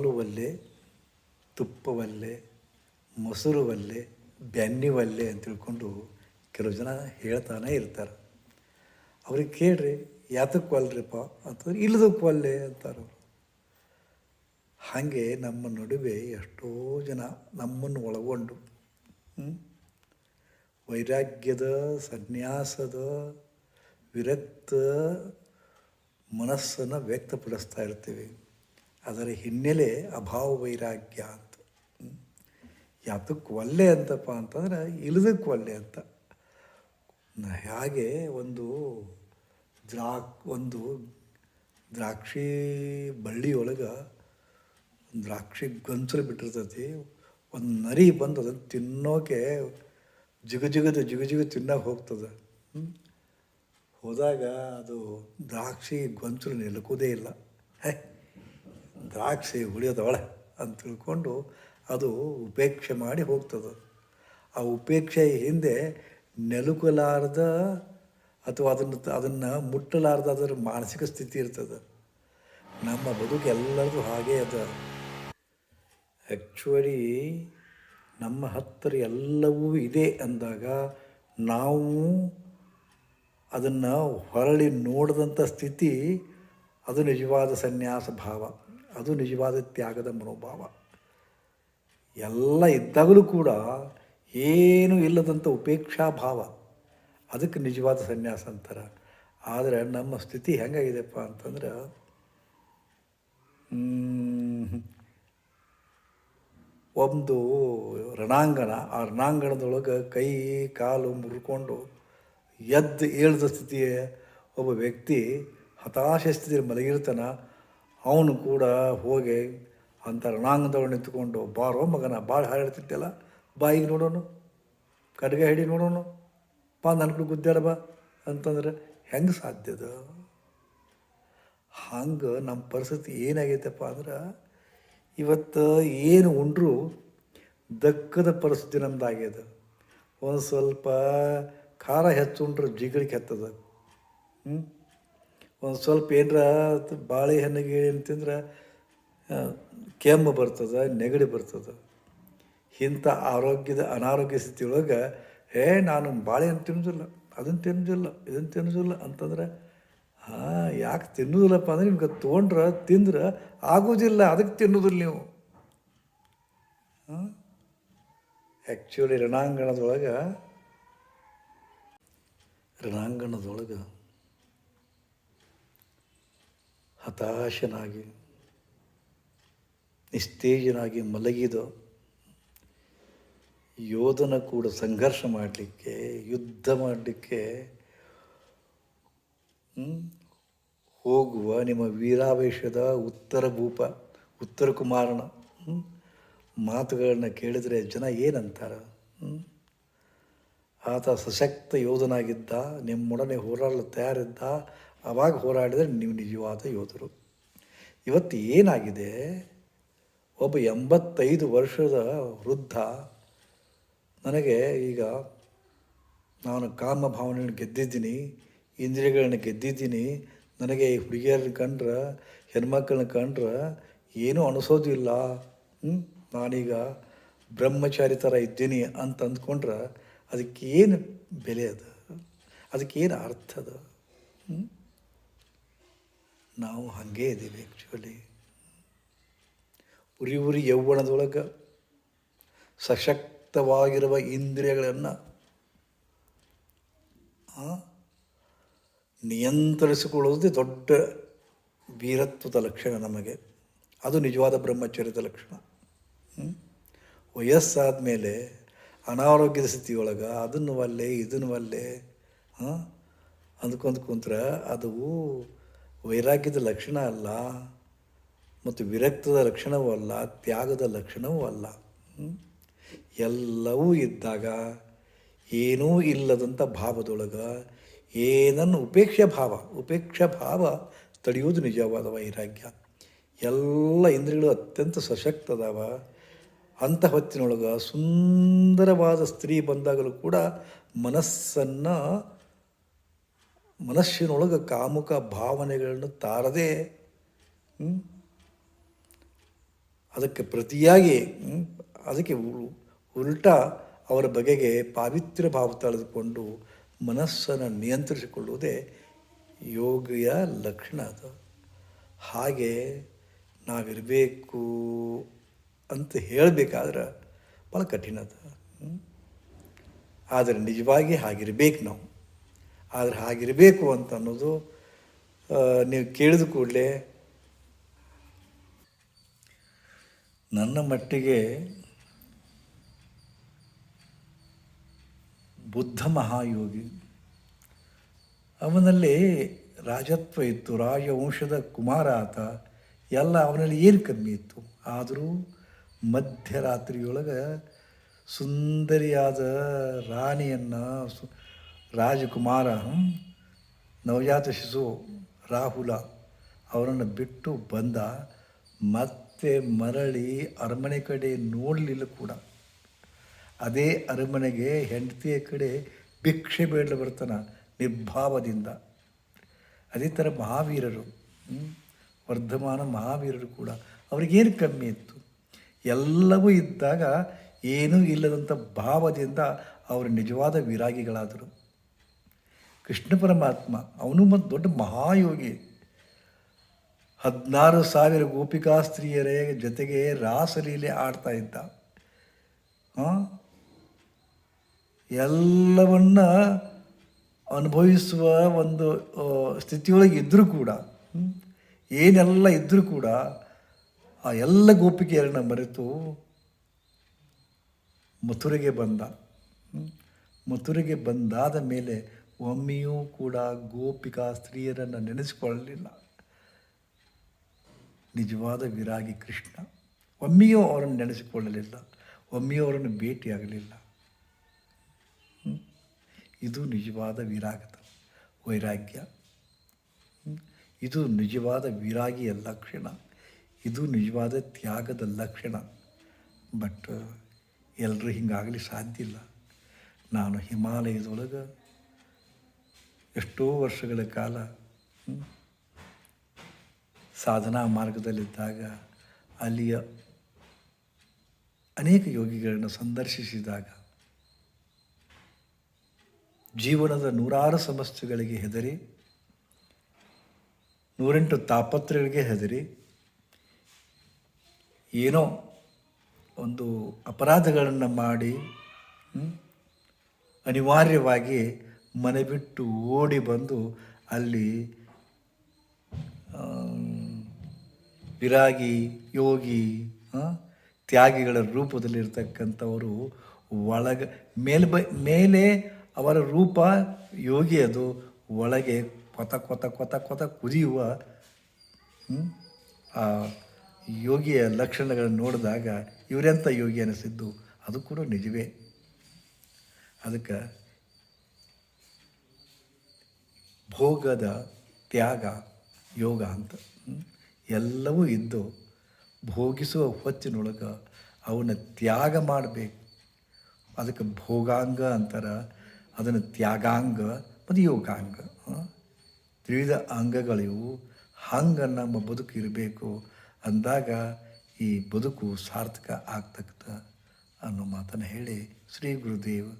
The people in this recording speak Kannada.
ಹಾಲು ಒಲ್ಲೆ ತುಪ್ಪವಲ್ಲೆ ಮೊಸರು ಒಲ್ಲೆ ಬೆನ್ನಿ ಒಲ್ಲೆ ಅಂತ ತಿಳ್ಕೊಂಡು ಕೆಲವು ಜನ ಹೇಳ್ತಾನೆ ಇರ್ತಾರೆ. ಅವ್ರಿಗೆ ಕೇಳ್ರಿ, ಯಾತಕ್ಕೆ ಒಲ್ರಿಪ್ಪ ಅಂತಂದ್ರೆ, ಇಲ್ಲದಕ್ಕೆ ಒಲ್ಲೆ ಅಂತಾರೆ ಹಾಗೆ ನಮ್ಮ ನಡುವೆ ಎಷ್ಟೋ ಜನ ನಮ್ಮನ್ನು ಒಳಗೊಂಡು ವೈರಾಗ್ಯದ, ಸನ್ಯಾಸದ, ವಿರಕ್ತ ಮನಸ್ಸನ್ನು ವ್ಯಕ್ತಪಡಿಸ್ತಾ ಇರ್ತೀವಿ. ಅದರ ಹಿನ್ನೆಲೆ ಅಭಾವ ವೈರಾಗ್ಯ ಅಂತ ಯಾವುದಕ್ಕೆ ಒಲ್ಲೆ ಅಂತಪ್ಪ ಅಂತಂದ್ರೆ ಇಲ್ಲದಕ್ಕೆ ಒಲ್ಲೆ ಅಂತ. ಹೇಗೆ ಒಂದು ದ್ರಾಕ್, ಒಂದು ದ್ರಾಕ್ಷಿ ಬಳ್ಳಿಯೊಳಗೆ ದ್ರಾಕ್ಷಿ ಗಂಚಲು ಬಿಟ್ಟಿರ್ತೈತಿ. ಒಂದು ನರಿ ಬಂದು ಅದನ್ನು ತಿನ್ನೋಕೆ ಜಿಗು ಜಿಗಜಿಗ ಜಿಗು ಜಿಗು ತಿನ್ನೋಕೆ ಹೋಗ್ತದೆ? ಹೋದಾಗ ಅದು ದ್ರಾಕ್ಷಿ ಗೊಂಚಲು ನಿಲುಕುವುದೇ ಇಲ್ಲ. ಹೇ. ದ್ರಾಕ್ಷಿ ಉಳಿಯೋದವಳೆ ಅಂತ ತಿಳ್ಕೊಂಡು ಅದು ಉಪೇಕ್ಷೆ ಮಾಡಿ ಹೋಗ್ತದೆ. ಆ ಉಪೇಕ್ಷೆ ಹಿಂದೆ ನೆಲುಕಲಾರ್ದ ಅಥವಾ ಅದನ್ನು ಅದನ್ನು ಮುಟ್ಟಲಾರ್ದ ಅದರ ಮಾನಸಿಕ ಸ್ಥಿತಿ ಇರ್ತದೆ. ನಮ್ಮ ಬದುಕು ಎಲ್ಲರದು ಹಾಗೇ ಅದ. ಆ್ಯಕ್ಚುಲಿ ನಮ್ಮ ಹತ್ತಿರ ಎಲ್ಲವೂ ಇದೆ ಅಂದಾಗ ನಾವು ಅದನ್ನು ಹೊರಳಿ ನೋಡಿದಂಥ ಸ್ಥಿತಿ ಅದು ನಿಜವಾದ ಸನ್ಯಾಸ ಭಾವ. ಅದು ನಿಜವಾದ ತ್ಯಾಗದ ಮನೋಭಾವ. ಎಲ್ಲ ಇದ್ದಾಗಲೂ ಕೂಡ ಏನೂ ಇಲ್ಲದಂಥ ಉಪೇಕ್ಷಾ ಭಾವ ಅದಕ್ಕೆ ನಿಜವಾದ ಸನ್ಯಾಸ ಅಂತಾರೆ. ಆದರೆ ನಮ್ಮ ಸ್ಥಿತಿ ಹೆಂಗಾಗಿದೆಪ್ಪ ಅಂತಂದ್ರೆ ಒಂದು ರಣಾಂಗಣ, ಆ ರಣಾಂಗಣದೊಳಗೆ ಕೈ, ಕಾಲು ಮುರ್ಕೊಂಡು ಎದ್ದು ಏಳ್ದ ಸ್ಥಿತಿಯ ಒಬ್ಬ ವ್ಯಕ್ತಿ ಹತಾಶ ಸ್ಥಿತಿಯಲ್ಲಿ ಮಲಗಿರ್ತಾನ. ಅವನು ಕೂಡ ಹೋಗಿ ಅಂತ ರಣಾಂಗಣದೊಳಗೆ ನಿಂತ್ಕೊಂಡು ಬಾರೋ ಮಗನ ಭಾಳ ಹಾರಾಡ್ತಿದ್ದೆಲ್ಲ ಬಾಯಿಗೆ ನೋಡೋನು ಕಡ್ಗೆ ಹಿಡಿ ನೋಡೋನು, ಬಾ ನನ್ನ ಕಡೆ ಗುದ್ದಾಡ ಬಾ ಅಂತಂದ್ರೆ, ಹೆಂಗೆ ಸಾಧ್ಯದ ಹಂಗೆ ನಮ್ಮ ಪರಿಸ್ಥಿತಿ ಏನಾಗೈತಪ್ಪ ಅಂದ್ರೆ, ಇವತ್ತು ಏನು ಉಂಡ್ರೂ ದಕ್ಕದ ಪರಿಸ್ಥಿತಿ ನಮ್ದು ಆಗ್ಯದ. ಒಂದು ಸ್ವಲ್ಪ ಖಾರ ಹೆಚ್ಚು ಉಂಡ್ರೆ ಜಿಗಳಿಗೆ ಹತ್ತದ. ಹ್ಞೂ ಒಂದು ಸ್ವಲ್ಪ ಏನರ ಬಾಳೆಹಣ್ಣಿಗೆ ಏನು ತಿಂದ್ರೆ ಆ, ಕೆಮ್ಮು ಬರ್ತದೆ ನೆಗಡಿ ಬರ್ತದೆ. ಇಂಥ ಆರೋಗ್ಯದ ಅನಾರೋಗ್ಯ ಸ್ಥಿತಿಯೊಳಗೆ ಏ ನಾನು ಬಾಳೆಹಣ್ಣು ತಿನ್ನೋದಿಲ್ಲ ಅದನ್ನು ತಿನ್ನೋದಿಲ್ಲ ಇದನ್ನು ತಿನ್ನೋದಿಲ್ಲ ಅಂತಂದ್ರೆ ಹಾಂ ಯಾಕೆ ತಿನ್ನೋದಿಲ್ಲಪ್ಪ ಅಂದ್ರೆ ನಿಮ್ಗೆ ತೊಗೊಂಡ್ರೆ ತಿಂದ್ರೆ ಆಗೋದಿಲ್ಲ ಅದಕ್ಕೆ ತಿನ್ನೋದಿಲ್ಲ ನೀವು. ಆ್ಯಕ್ಚುಲಿ ರಣಾಂಗಣದೊಳಗೆ ರಣಾಂಗಣದೊಳಗೆ ಹತಾಶನಾಗಿ, ನಿಸ್ತೇಜನಾಗಿ ಮಲಗಿದ, ಯೋಧನ ಕೂಡ ಸಂಘರ್ಷ ಮಾಡಲಿಕ್ಕೆ, ಯುದ್ಧ ಮಾಡಲಿಕ್ಕೆ ಹೋಗುವ ನಿಮ್ಮ ವೀರಾವೇಶದ ಉತ್ತರ ಭೂಪ, ಉತ್ತರ ಕುಮಾರನ ಮಾತುಗಳನ್ನು ಕೇಳಿದರೆ ಜನ ಏನಂತಾರೆ? ಆತ ಸಶಕ್ತ ಯೋಧನಾಗಿದ್ದ, ನಿಮ್ಮೊಡನೆ ಹೋರಾಡಲು ತಯಾರಿದ್ದ ಆವಾಗ ಹೋರಾಡಿದರೆ ನೀವು ನಿಜವಾದ ಯೋಧರು. ಇವತ್ತು ಏನಾಗಿದೆ? ಒಬ್ಬ ಎಂಬತ್ತೈದು ವರ್ಷದ ವೃದ್ಧ ನನಗೆ ಈಗ ನಾನು ಕಾಮ ಭಾವನೆಯನ್ನು ಗೆದ್ದಿದ್ದೀನಿ, ಇಂದ್ರಿಯಗಳನ್ನ ಗೆದ್ದಿದ್ದೀನಿ, ನನಗೆ ಈ ಹುಡುಗಿಯರನ್ನ ಕಂಡ್ರೆ, ಹೆಣ್ಮಕ್ಳನ್ನ ಕಂಡ್ರೆ ಏನೂ ಅನಿಸೋದಿಲ್ಲ? ನಾನೀಗ ಬ್ರಹ್ಮಚಾರಿ ಥರ ಇದ್ದೀನಿ ಅಂತ ಅಂದ್ಕೊಂಡ್ರೆ ಅದಕ್ಕೇನು ಬೆಲೆ ಅದು? ಅದಕ್ಕೇನು ಅರ್ಥ ಅದು? ನಾವು ಹಾಗೆ ಇದ್ದೀವಿ ಆ್ಯಕ್ಚುಲಿ ಉರಿ ಉರಿ ಯೌವನದೊಳಗೆ ಸಶಕ್ತವಾಗಿರುವ ಇಂದ್ರಿಯಗಳನ್ನು ನಿಯಂತ್ರಿಸಿಕೊಳ್ಳುವುದೇ ದೊಡ್ಡ ವೀರತ್ವದ ಲಕ್ಷಣ ನಮಗೆ. ಅದು ನಿಜವಾದ ಬ್ರಹ್ಮಚರ್ಯದ ಲಕ್ಷಣ? ವಯಸ್ಸಾದ ಮೇಲೆ ಅನಾರೋಗ್ಯದ ಸ್ಥಿತಿಯೊಳಗೆ ಅದನ್ನು ಅಲ್ಲೇ, ಇದನ್ನು ಅಲ್ಲೇ ಹಾಂ ಅಂದ್ಕೊಂಡು ಕುಂತ್ರೆ ಅದು ವೈರಾಗ್ಯದ ಲಕ್ಷಣ ಅಲ್ಲ ಮತ್ತು ವಿರಕ್ತದ ಲಕ್ಷಣವೂ ಅಲ್ಲ, ತ್ಯಾಗದ ಲಕ್ಷಣವೂ ಅಲ್ಲ. ಎಲ್ಲವೂ ಇದ್ದಾಗ ಏನೂ ಇಲ್ಲದಂಥ ಭಾವದೊಳಗೆ ಏನನ್ನು ಉಪೇಕ್ಷೆ ಭಾವ, ಉಪೇಕ್ಷ ಭಾವ ತಡೆಯುವುದು ನಿಜವಾದ ವೈರಾಗ್ಯ. ಎಲ್ಲ ಇಂದ್ರಿಯಗಳು ಅತ್ಯಂತ ಸಶಕ್ತ ಅದಾವ ಹೊತ್ತಿನೊಳಗೆ ಸುಂದರವಾದ ಸ್ತ್ರೀ ಬಂದಾಗಲೂ ಕೂಡ ಮನಸ್ಸನ್ನು ಮನಸ್ಸಿನೊಳಗೆ ಕಾಮುಕ ಭಾವನೆಗಳನ್ನು ತಾರದೆ ಅದಕ್ಕೆ ಪ್ರತಿಯಾಗಿ ಅದಕ್ಕೆ ಉಲ್ಟಾ ಅವರ ಬಗೆಗೆ ಪಾವಿತ್ರ್ಯ ಭಾವ ತಳೆದುಕೊಂಡು ಮನಸ್ಸನ್ನು ನಿಯಂತ್ರಿಸಿಕೊಳ್ಳುವುದೇ ಯೋಗಿಯ ಲಕ್ಷಣ ಅದು ಹಾಗೆ ನಾವಿರಬೇಕು ಅಂತ ಹೇಳಬೇಕಾದ್ರೆ ಭಾಳ ಕಠಿಣ ಅದು. ಆದರೆ ನಿಜವಾಗಿ ಹಾಗಿರ್ಬೇಕು ನಾವು ಆದರೆ ಹಾಗಿರಬೇಕು ಅಂತ ಅನ್ನೋದು ನೀವು ಕೇಳಿದ ಕೂಡಲೇ ನನ್ನ ಮಟ್ಟಿಗೆ ಬುದ್ಧ ಮಹಾಯೋಗಿ. ಅವನಲ್ಲಿ ರಾಜತ್ವ ಇತ್ತು ರಾಜವಂಶದ ಕುಮಾರ ಆತ, ಎಲ್ಲ ಅವನಲ್ಲಿ ಏನು ಕಮ್ಮಿ ಇತ್ತು? ಆದರೂ ಮಧ್ಯರಾತ್ರಿಯೊಳಗೆ ಸುಂದರಿಯಾದ ರಾಣಿಯನ್ನು ಸು ರಾಜಕುಮಾರ ನವಜಾತ ಶಿಶು ರಾಹುಲ ಅವರನ್ನು ಬಿಟ್ಟು ಬಂದ ಮತ್ತೆ ಮರಳಿ ಅರಮನೆ ಕಡೆ ನೋಡಲಿಲ್ಲ ಕೂಡ. ಅದೇ ಅರಮನೆಗೆ ಹೆಂಡತಿಯ ಕಡೆ ಭಿಕ್ಷೆ ಬೇಡಲು ಬರ್ತಾನೆ ನಿರ್ಭಾವದಿಂದ. ಅದೇ ಥರ ಮಹಾವೀರರು? ವರ್ಧಮಾನ ಮಹಾವೀರರು ಕೂಡ ಅವ್ರಿಗೇನು ಕಮ್ಮಿ ಇತ್ತು? ಎಲ್ಲವೂ ಇದ್ದಾಗ ಏನೂ ಇಲ್ಲದಂಥ ಭಾವದಿಂದ ಅವರು ನಿಜವಾದ ವಿರಾಗಿಗಳಾದರು. ಕೃಷ್ಣ ಪರಮಾತ್ಮ, ಅವನು ಮತ್ತು ದೊಡ್ಡ ಮಹಾಯೋಗಿ. ಹದಿನಾರು ಸಾವಿರ ಗೋಪಿಕಾ ಸ್ತ್ರೀಯರ ಜೊತೆಗೆ ರಾಸಲೀಲೆ ಆಡ್ತಾ ಇದ್ದ. ಎಲ್ಲವನ್ನ ಅನುಭವಿಸುವ ಒಂದು ಸ್ಥಿತಿಯೊಳಗೆ ಇದ್ದರೂ ಕೂಡ ಏನೆಲ್ಲ ಇದ್ದರೂ ಕೂಡ ಆ ಎಲ್ಲ ಗೋಪಿಕೆಯರನ್ನ ಮರೆತು ಮಥುರೆಗೆ ಬಂದ. ಮಥುರೆಗೆ ಬಂದಾದ ಮೇಲೆ ಒಮ್ಮೆಯೂ ಕೂಡ ಗೋಪಿಕಾ ಸ್ತ್ರೀಯರನ್ನು ನೆನೆಸಿಕೊಳ್ಳಲಿಲ್ಲ. ನಿಜವಾದ ವಿರಾಗಿ ಕೃಷ್ಣ. ಒಮ್ಮೆಯೂ ಅವರನ್ನು ನೆನೆಸಿಕೊಳ್ಳಲಿಲ್ಲ. ಒಮ್ಮೆಯೂ ಅವರನ್ನು ಭೇಟಿಯಾಗಲಿಲ್ಲ. ಇದು ನಿಜವಾದ ವಿರಾಗದ ವೈರಾಗ್ಯ. ಇದು ನಿಜವಾದ ವಿರಾಗಿಯ ಲಕ್ಷಣ. ಇದು ನಿಜವಾದ ತ್ಯಾಗದ ಲಕ್ಷಣ. ಬಟ್ ಎಲ್ಲರೂ ಹಿಂಗಾಗಲಿ ಸಾಧ್ಯ ಇಲ್ಲ. ನಾನು ಹಿಮಾಲಯದೊಳಗೆ ಎಷ್ಟೋ ವರ್ಷಗಳ ಕಾಲ ಸಾಧನಾ ಮಾರ್ಗದಲ್ಲಿದ್ದಾಗ ಅಲ್ಲಿಯ ಅನೇಕ ಯೋಗಿಗಳನ್ನು ಸಂದರ್ಶಿಸಿದಾಗ ಜೀವನದ ನೂರಾರು ಸಮಸ್ಯೆಗಳಿಗೆ ಹೆದರಿ, ನೂರೆಂಟು ತಾಪತ್ರಗಳಿಗೆ ಹೆದರಿ, ಏನೋ ಒಂದು ಅಪರಾಧಗಳನ್ನು ಮಾಡಿ ಅನಿವಾರ್ಯವಾಗಿ ಮನೆ ಬಿಟ್ಟು ಓಡಿ ಬಂದು ಅಲ್ಲಿ ವಿರಾಗಿ, ಯೋಗಿ ತ್ಯಾಗಿಗಳ ರೂಪದಲ್ಲಿರ್ತಕ್ಕಂಥವರು ಒಳಗೆ ಮೇಲ್ಬ ಮೇಲೆ ಅವರ ರೂಪ ಯೋಗಿ ಅದು, ಒಳಗೆ ಕೊತ ಕೊತ ಕೊತ ಕೊತ ಕುದಿಯುವ ಆ ಯೋಗಿಯ ಲಕ್ಷಣಗಳನ್ನು ನೋಡಿದಾಗ ಇವರೆಂಥ ಯೋಗಿ ಅನಿಸಿದ್ದು ಅದು ಕೂಡ ನಿಜವೇ. ಅದಕ್ಕೆ ಭೋಗದ ತ್ಯಾಗ, ಯೋಗ ಅಂತ ಎಲ್ಲವೂ ಇದ್ದು ಭೋಗಿಸುವ ಹೊತ್ತಿನೊಳಗೆ ಅವನ್ನ ತ್ಯಾಗ ಮಾಡಬೇಕು ಅದಕ್ಕೆ ಭೋಗಾಂಗ ಅಂತಾರೆ, ಅದನ್ನು ತ್ಯಾಗಾಂಗ ಮತ್ತು ಯೋಗಾಂಗ. ತ್ರಿವಿಧ ಅಂಗಗಳಿವು, ಹಂಗೆ ನಮ್ಮ ಬದುಕು ಇರಬೇಕು ಅಂದಾಗ ಈ ಬದುಕು ಸಾರ್ಥಕ ಆಗ್ತಕ್ಕಂಥ ಅನ್ನೋ ಮಾತನ್ನು ಹೇಳಿ ಶ್ರೀ ಗುರುದೇವ್